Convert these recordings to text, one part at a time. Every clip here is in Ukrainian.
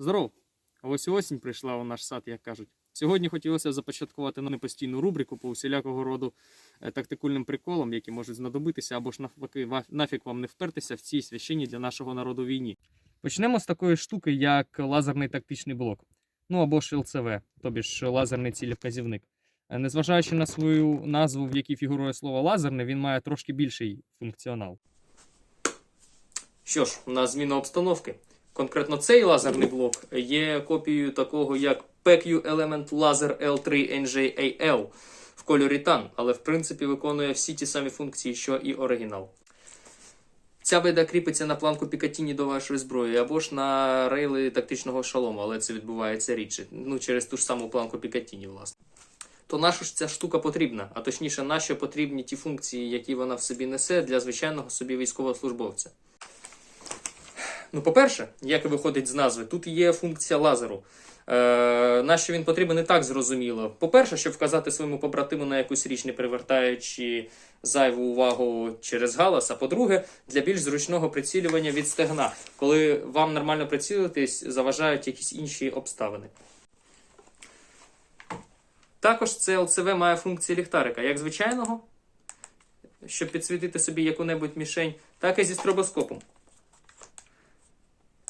Здоров! Ось осінь прийшла у наш сад, як кажуть. Сьогодні хотілося започаткувати на непостійну рубрику по усілякого роду е, тактикульним приколам, які можуть знадобитися, або ж навпаки, нафіг вам не впертися в цій священній для нашого народу війні. Почнемо з такої штуки, як лазерний тактичний блок. Ну або ж ЛЦВ, тобі ж лазерний цілевказівник. Е, Незважаючи на свою назву, в якій фігурує слово лазерне, він має трошки більший функціонал. Що ж, на зміну обстановки. Конкретно цей лазерний блок є копією такого як PQ Element Laser L3 NJAL в кольорі TAN, але в принципі виконує всі ті самі функції, що і оригінал. Ця вида кріпиться на планку Пікатіні до вашої зброї або ж на рейли тактичного шалому, але це відбувається рідше. Ну, через ту ж саму планку Пікатіні, власне. То наша ж ця штука потрібна, а точніше, нащо потрібні ті функції, які вона в собі несе для звичайного собі військовослужбовця. Ну, по-перше, як і виходить з назви, тут є функція лазеру. Е, нащо він потрібен, не так зрозуміло. По-перше, щоб вказати своєму побратиму на якусь річ, не привертаючи зайву увагу через галас. А по-друге, для більш зручного прицілювання від стегна, коли вам нормально прицілитись, заважають якісь інші обставини. Також це ЛЦВ має функцію ліхтарика, як звичайного, щоб підсвітити собі яку-небудь мішень, так і зі стробоскопом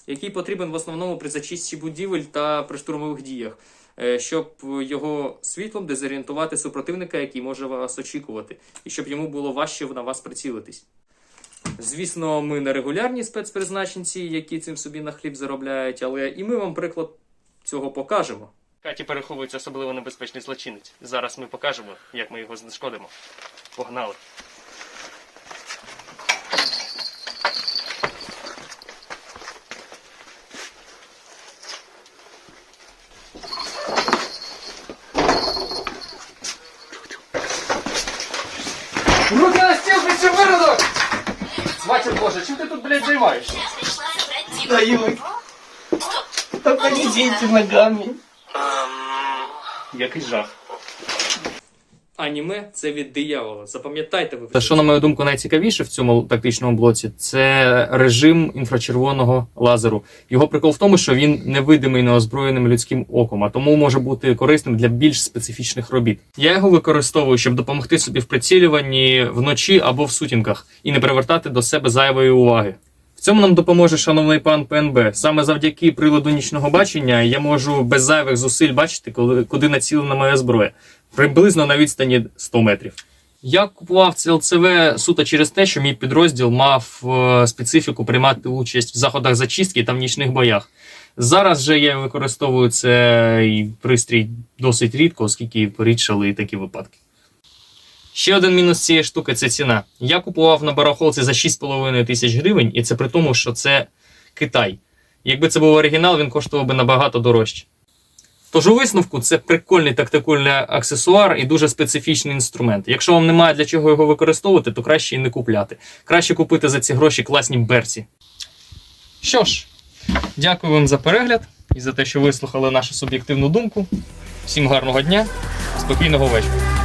який потрібен в основному при зачистці будівель та при штурмових діях, е, щоб його світлом дезорієнтувати супротивника, який може вас очікувати, і щоб йому було важче на вас прицілитись. Звісно, ми не регулярні спецпризначенці, які цим собі на хліб заробляють, але і ми вам приклад цього покажемо. Каті переховується особливо небезпечний злочинець. Зараз ми покажемо, як ми його знешкодимо. Погнали! Руки на стіл, ти выродок! виродок! Матір Боже, чим ти тут, блядь, займаєшся? Дают. Только не дети ногами. Який жах. Аніме це від диявола. Запам'ятайте ви. Та що, на мою думку, найцікавіше в цьому тактичному блоці, це режим інфрачервоного лазеру. Його прикол в тому, що він невидимий неозброєним людським оком, а тому може бути корисним для більш специфічних робіт. Я його використовую, щоб допомогти собі в прицілюванні вночі або в сутінках і не привертати до себе зайвої уваги. В цьому нам допоможе шановний пан ПНБ. Саме завдяки приладу нічного бачення я можу без зайвих зусиль бачити, коли, куди націлена моя зброя, приблизно на відстані 100 метрів. Я купував це ЛЦВ суто через те, що мій підрозділ мав е, специфіку приймати участь в заходах зачистки та в нічних боях. Зараз же я використовую цей пристрій досить рідко, оскільки порідшали і такі випадки. Ще один мінус цієї штуки це ціна. Я купував на барахолці за 6,5 тисяч гривень, і це при тому, що це Китай. Якби це був оригінал, він коштував би набагато дорожче. Тож у висновку це прикольний тактикульний аксесуар і дуже специфічний інструмент. Якщо вам немає для чого його використовувати, то краще і не купляти. Краще купити за ці гроші класні берці. Що ж, дякую вам за перегляд і за те, що вислухали нашу суб'єктивну думку. Всім гарного дня, спокійного вечора.